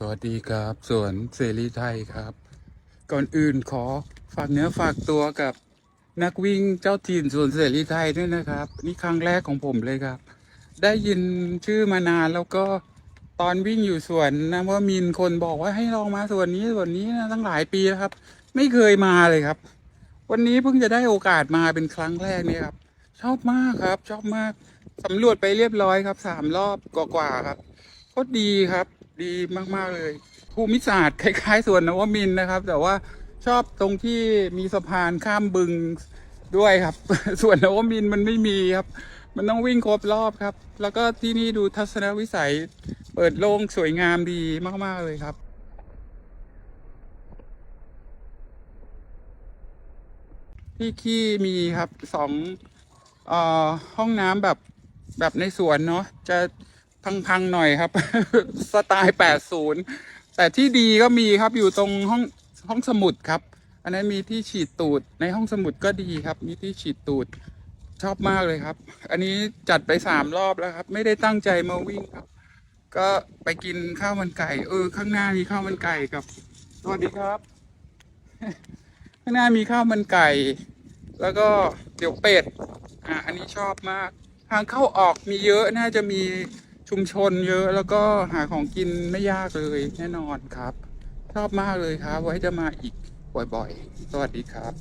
สวัสดีครับ สวนเสรีไทยครับ ก่อนอื่นขอฝากเนื้อฝากตัวกับนักวิ่งเจ้าถิ่นสวนเสรีไทยด้วยนะครับ นี่ครั้งแรกของผมเลยครับ ได้ยินชื่อมานานแล้วก็ตอนวิ่งอยู่สวนนะว่ามีนคนบอกว่าให้ลองมาสวนนี้สวนนี้นะตั้งหลายปีแล้วครับ ไม่เคยมาเลยครับ วันนี้เพิ่งจะได้โอกาสมาเป็นครั้งแรกเนี่ยครับ ชอบมากครับ ชอบมากสำรวจไปเรียบร้อยครับสามรอบกว่าๆครับก็ดีครับ ดีมากๆเลย ภูมิศาสตร์คล้ายๆสวนนวมินนะครับ แต่ว่าชอบตรงที่มีสะพานข้ามบึงด้วยครับ ส่วนนวมินมันไม่มีครับ มันต้องวิ่งครบรอบครับ แล้วก็ที่นี่ดูทัศนวิสัย เปิดโล่งสวยงามดีมากๆเลยครับที่ขี้มีครับสองอห้องน้ำแบบแบบในสวนเนาะจะ พังๆหน่อยครับ สไตล์80แต่ที่ดีก็มีครับอยู่ตรงห้องห้องสมุดครับ อันนั้นมีที่ฉีดตูดในห้องสมุดก็ดีครับ มีที่ฉีดตูดชอบมากเลยครับ อันนี้จัดไปสามรอบแล้วครับ ไม่ได้ตั้งใจมาวิ่งครับ ก็ไปกินข้าวมันไก่ เออ ข้างหน้ามีข้าวมันไก่กับ สวัสดีครับ ข้างหน้ามีข้าวมันไก่ แล้วก็เดี๋ยวเป็ด อะอันนี้ชอบมาก ทางเข้าออกมีเยอะน่าจะมี ชุมชนเยอะแล้วก็หาของกินไม่ยากเลยแน่นอนครับ ชอบมากเลยครับ ไว้จะมาอีกบ่อยๆ สวัสดีครับ